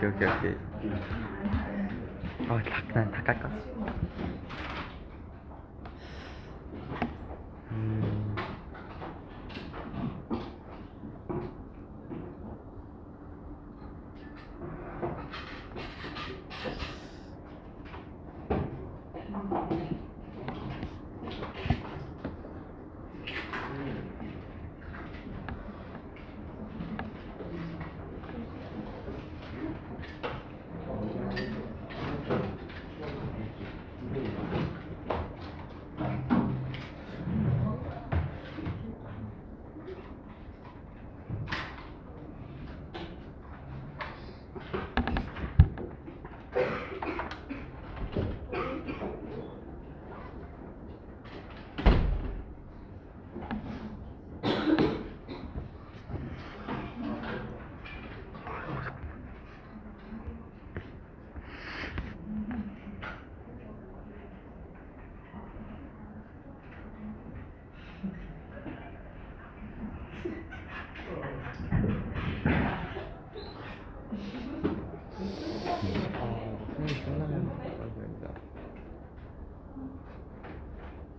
오케이 오케이 오케이. 아난다 깎았어. 음 아, 수능이 끝나면 됩니다. 아직도 뭐 수업 지금 해야 돼?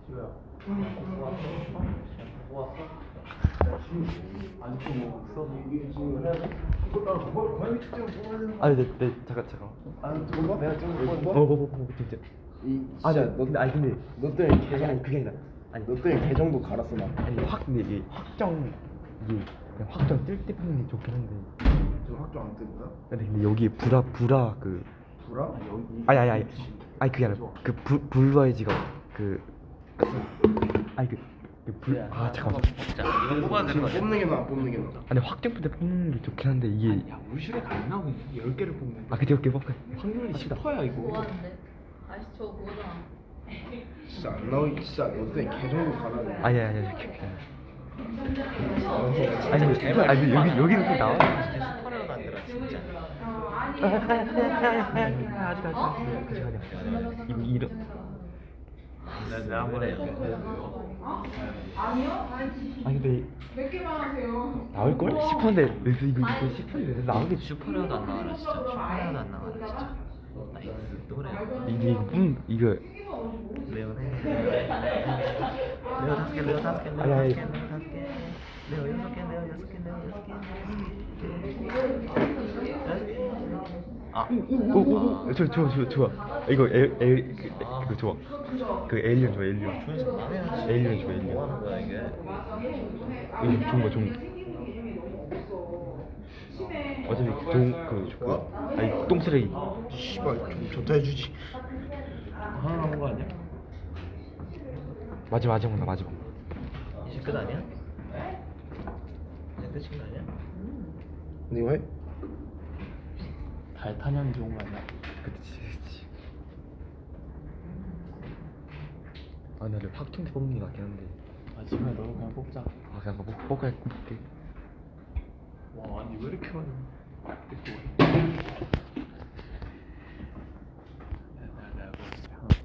이거 나 저거 고양이 특징 뽑아야 되는 거 아니 네, 네 잠깐 잠깐 아 저거 내가 찍은 거 어? 어, 어, 어, 진짜 이 아니 진짜 너 근데 아니 근데 너 때문에 아니, 계정 아니 그게 아니라 아니 너 때문에 계정도 갈았어 나 아니 확 근데 이게 확정 이게 그냥 확정 뜰때 뽑는 게 좋긴 한데 지금 학교 안 뜬다? 근데 근데 여기 불화 불화 그 불아? 여기 아니 아니 아니 아니 그게 아니라 그 불, 불화이지가 그 아니 그불아 잠깐만 자 이거 뽑아야 되는 거 아니야? 뽑는 게 나아 뽑는 게 나아 아니 확정 때 뽑는 게 좋긴 한데 이게 야 물실에 안 나오고 10개를 뽑는 아 그때 어깨 뽑고 확률이 10%야 이거 뭐 하는데? 아저씨 저거 그거잖아. 진짜 안 나오기 진짜 너 때문에 계정도 갈아야 돼 아니 아니 아니 아니 제발 아니 여기 여기는 좀 나와 진짜 슈퍼레어도 안 들어 진짜 아직 아직 아직 아직 이거 이름 내가 한번 해요? 아니 근데 나올 걸? 싶었는데 그래서 이거 이거 싶었는데 나오게 슈퍼레어도 안 나와라 진짜. 슈퍼레어도 안 나와라 진짜. 나이스 노래. 이게 이거 뿜 이거. 레오 네 레오 다섯 개 레오 다섯 개 레오. 다섯 개 레오 다섯 개 레오 여섯 개 레오 여섯 개 레오 여섯 개 아, 오오저저저 좋아 이거 엘엘 그거 좋아 그 에일리언 좋아 에일리언. 에일리언 좋아 에일리언 뭐 하는 거야 이게? 이거 좋은 거 좋은 거 어차피 그 좋고 아니 똥 쓰레기 씨발 좀 좋다 해주지 하나 남은 거 아니야? 마지막 마지막 나 마지막 이제 끝 아니야? 이제 끝인 거 아니야? 근데 이거 해? 달 탄현이 좋은 거 아니야? 그치 그치. 아 나를 확정돼 뽑는 게 낫긴 한데. 아 지금에 너도 그냥 뽑자. 아 그냥 뭐 뽑을게 뽑을게. 와 아니 왜 이렇게 많이 뜯고 내가 내가 뽑을게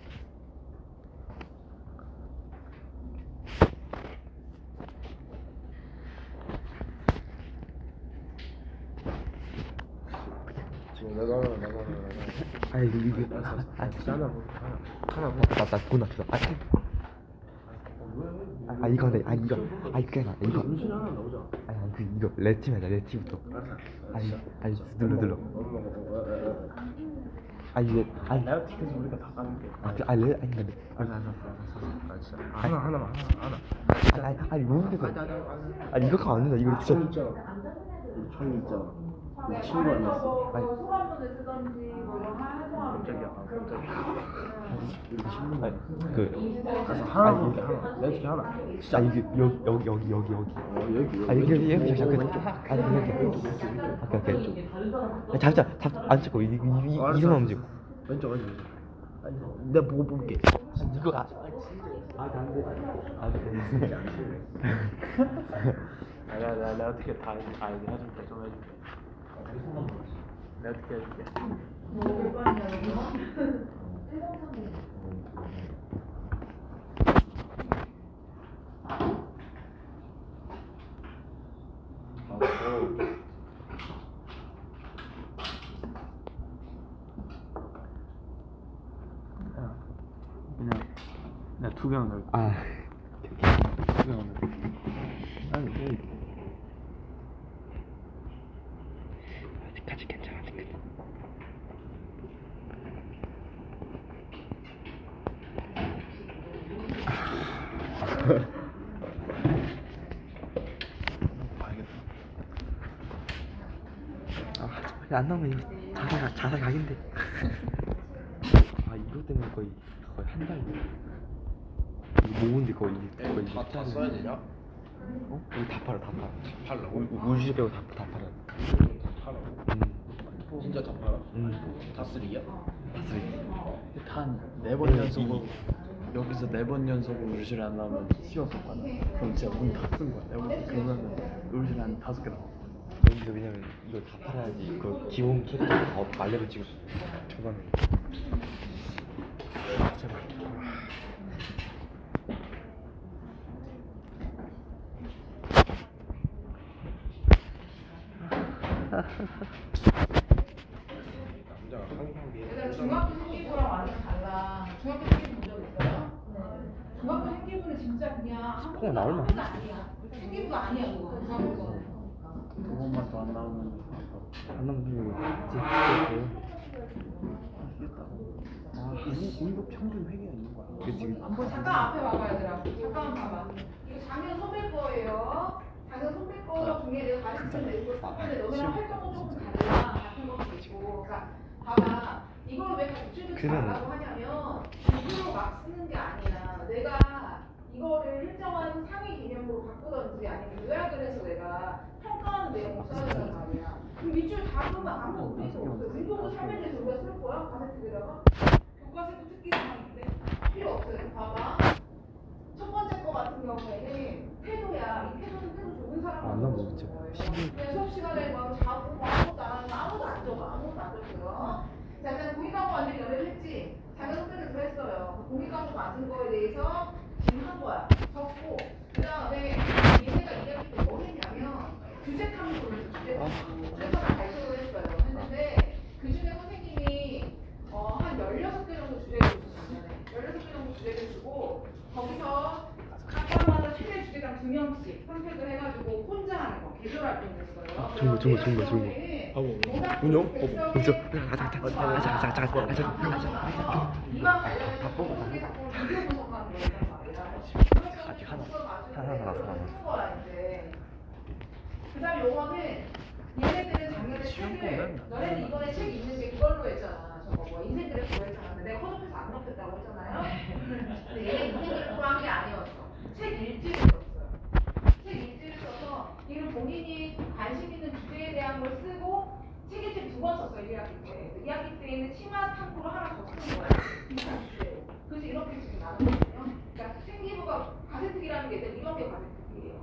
지금 내가 하나 내가 하나 내가 하나 아 이거 이거. 아, 아, 진짜. 하나 뭐 하나. 뭐 나나 구나 아, 아, 아 이거 근데. 아 이거. 아 이거 이거. 음식 하나 나오자 아니 아니 그 이거 레팀 하자 레팀부터. 아니 아니 눌러 눌러. 아 이게 아니 내가 티켓 우리가 다 가는 게. 아, 그, 아니 레 아니 근데. 아니 하나 하나만 하나 하나. 아니 아니 모르겠어 아니 이거 가면 안 된다. 이거 천 진짜. 우리 천이 있잖아 우리 친구 아니었어. 아니. 뭐 깜짝이야 아, 깜짝이야 친구 아니 그 가서 하나 볼게 하나. 내 티켓 하나. 아 이게 여기 여기 여기 여기 여기. 어 여기 아 여기 여기. 여기. 잠깐. 아니 여기 여기 오케이 오케이 아니, 잡자 잡안 찍고 이 이- 이 알았어, 이름만 알았어. 움직여 왼쪽 왼쪽 왼쪽. 아니 내가 보고 뽑을게 이거 아 아안 돼. 안돼. 아, 내가 내가 내가 티켓 다 해줄게 아 이제 해줄게. 좀 해줄게 내가 어떻게 해줄게. 아, 그냥 그냥 두 개만 넣을게. 아. 두개 넣을게. 아, 안 나오면 이거 자살, 자살 각인데. 아, 이거 때문에 거의, 거의 한 달. 모은데 거의, 거의. 다, 다 써야 되냐? 어? 여기 다 팔아, 다 팔아. 팔라고? 우- 우주시 빼고 다, 다 팔아. 다 팔라고? 음, 진짜 다 팔아? 음. 다 쓰리야? 봤어요. 한네번 네, 연속으로 여기서 네 번 연속으로 울실 안 나오면 쉬었었거든. 그럼 진짜 문 다 쓴 거야. 내가 볼때 그러면 울실 한 다섯 개 나와. 여기서 왜냐면 이걸 다 팔아야지. 그 기본 캐릭터 다 말레를 찍을 수 있어. 초반에. 아, 제발. 남자가 스포가 나올 만. 아무것도 아니야. 생기부가 아니야 그거. 두 번만 더 안 나오면 안 남기고 있지. 아, 운동 평균 회계가 있는 거야. 그치. 뭐 잠깐 앞에 봐봐 얘들아. 잠깐만 봐봐. 이거 작년 선배 거예요. 작년 선배 거 중에 내가 가르치는 이거 썼는데 너네랑 활동은 조금 달라. 같은 것도 있고. 그러니까 봐봐. 이걸 왜 그는- 달라고 하냐면 일부러 막 쓰는 게 아니라 내가 이거를 일정한 바꾸던지 아니면 요약을 해서 내가 평가하는 내용을 써야 된단 말이야. 그럼 밑줄 다 쓰면 아무 의미가 없어. 운동도 3일 내서 우리가 쓸 거야? 가세트에다가? 교과서도 특기 상황인데 필요 없어요. 봐봐. 첫 번째 거 같은 경우에는 태도야. 이 태도는 태도 좋은 사람. 아, 안 나오고 있죠. 그냥 수업 시간에 막 자고 뭐 아무것도 안 하면 아무도 안 적어. 아무것도 안 적어요. 자, 일단 공익 과목 완전히 연애를 했지. 작년 선배도 그랬어요. 공익 과목 맞은 거에 대해서 지금 한 거야. 적고. 그 다음에 얘네가 이야기 때뭐 했냐면 주제 탐구를. 주제 탐구. 그래서 발표를 했어요. 했는데 그 중에 선생님이 어, 한 16개 정도 주제를 주셨어요. 16개 정도 주제를 주고 거기서 각각마다 최대 주제당 두 명씩 선택을 해가지고 혼자 하는 거 개별 활동을 했어요. 아, 좋은 거, 좋은 거, 좋은 거, 좋은 거. 거. 운영? 어, 진짜. 가자, 가자, 가자, 가자, 가자, 가자, 가자, 가자. 이와 관련해서 소개 작품을 비교 분석하는 말이야. 아직 하나, 남았어. 거야 이제. 그다음 요거는 얘네들은 작년에 책을 너네는 이번에 책 읽는 게 그걸로 했잖아. 저거 뭐 인생 그래프로 했잖아. 근데 내가 허접해서 안 넣겠다고 했잖아요. 근데 얘네 인생 그래프로 한 게 아니었어. 책 일지를 썼어요. 책 일지를 써서 이걸 본인이 관심 있는 주제에 대한 걸 쓰고 책 일지 두번 썼어요. 1학기 때. 2학기 때에는 치마 탐구를 하나 더쓴 거야. 비슷한 주제로. 그래서 이렇게 지금 나누거든요. 그러니까 생기부가 가세특기라는 게 있는데 이런 게 가세특기예요.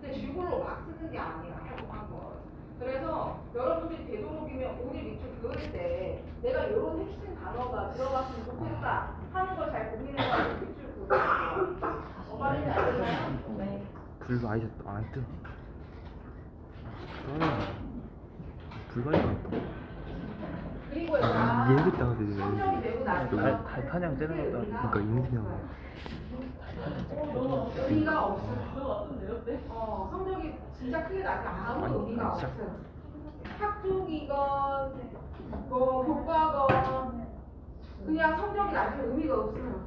근데 줄글로 막 쓰는 게 아니야. 한 거. 그래서 여러분들이 되도록이면 오늘 밑줄 그을 때 내가 이런 핵심 단어가 들어갔으면 좋겠다 하는 걸 잘 고민해가지고 밑줄 그으세요. 어, 말인지 알겠나요? 네. 불도 아예 안 뜨. 불가능하다. 안 떠. 그리고 아, 얘가 이해했다 근데 성적이 되고 나서 달, 달판형 째는 것도 아니고. 그러니까 인생이야. 의미가 없어요. 어, 성적이 진짜 크게 나지 아무 아니, 의미가 진짜. 없어요. 학종이건 뭐 교과건 그냥 성적이 낮으면 의미가 없어요.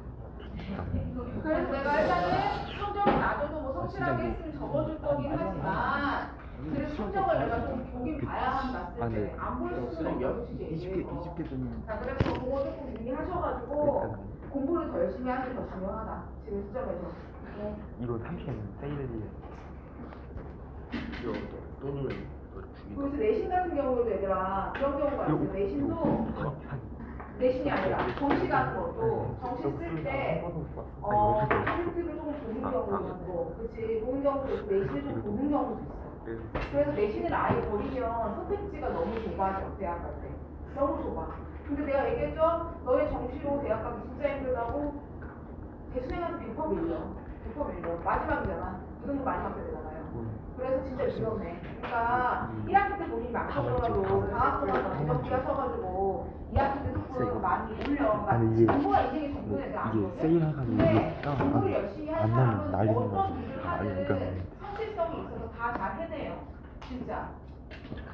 그래서 내가 일단은 성적이 낮아도 뭐 성실하게 했으면 적어줄 거긴 하지만 그래도 성적을 내가 좀 보긴 봐야 아, 한다 네. 쓸때 안볼 수는 주제예요. 20개 20개 되면 자, 그래서 그거 조금 준비하셔가지고 공부를 더 열심히 하는 게 더 중요하다. 지금 시점에서. 네. 이거 30원 세일해지. 이거 돈을 그래서 내신 같은 경우도 얘들아 그런 경우가 있어요. 내신도 내신이 아니라 정시 가는 것도 정시 쓸때 어, 파생트를 조금 보는 경우도 있고, 그치 보는 경우도 있고 내신을 좀 보는 경우도 있어. 그래서 내신을 아예 버리면 선택지가 너무 좁아져 대학 갈 때. 너무 좁아. 근데 내가 얘기했죠. 너의 정시로 대학 가기 진짜 힘들다고 대수생한테 100% 밀려. 불법이고 마지막이잖아. 무등급 마지막 세대잖아요. 그래서 진짜 위험해. 그러니까 1학기 때 본인이 망설여가지고 방학 동안 무섭게 하셔가지고 2학기 때 스코어가 많이 올려. 그러니까 아니, 이게- 공부가 인생이 전부에 대한 이게 세일해가지고 이게 딱 공부를 안- 열심히 안 하는 사람은 어떤. 일을 아, 하든 다 잘 해내요. 진짜.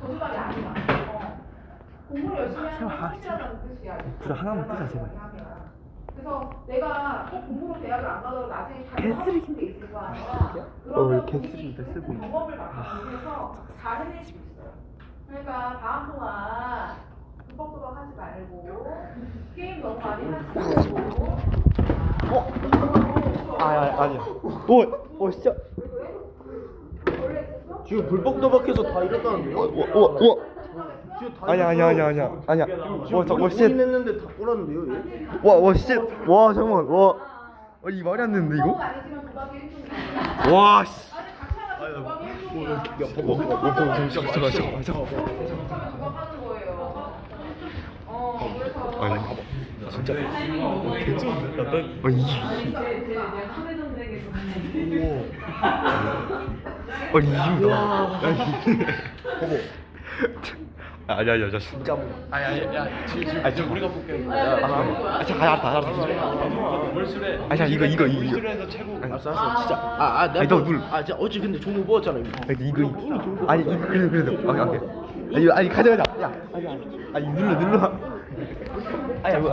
거짓말이 아니야. 어. 공부를 열심히 하는 건 성실하다는 뜻이야. 불 하나만 끄자, 제발. 그래서 내가 꼭 공부로 대학을 안 가더라도 나중에 개쓰레기 게 있을 거 아니야. 어, 그러면 왜 개쓰레기인데, 쓰고. 경험을 많이 잘 해낼 수 있어요. 그러니까 다음 동안 불법도박 하지 말고 게임 너무 많이 하지 말고. 어? 아, 아 아니야. 오, 오 진짜. 지금 불법 도박해서 다 이랬다는데요? 와, 와, 와. 지금 다 아니야, 아니야, 아니야. 아니야, 아니야. 지금 와, 저, 와, 우리 씨. 본인 했는데 다 꼬랐는데요? 얘? 와, 와, 씨. 와, 잠깐만, 와. 와, 이 말이 안 되는데 이거? 아니지만 도박이 일종이야. 와, 씨. 아니 같이 하면 도박이 일종이야. 와, 와, 와, 잠깐만, 잠깐만, 잠깐만, 잠깐만. 못하면 도박하는 거예요. 어, 그래서 아니, 진짜. 와, 이. 아니 이 유다. 아니 아니 아니 진짜 뭐. 아니 아니 야 지금 지금 아니, 좀- 우리가 볼게 아, 자, 알았다, 알았다. 물술에 아니, 자, 이거, 이거, 이거. 물술에서 최고. 알았어 알았어. 진짜. 아아 내가 아니, 너 뭐- 눌. 아 진짜 어제 근데 종목 뽑았잖아 이거. 아니 이거 이거 아니 이거 그래도 그래도 오케이 오케이. 아니 이거 아니 가져가자. 야. 아니 아니. 아니 눌러 눌러. 아니 뭐야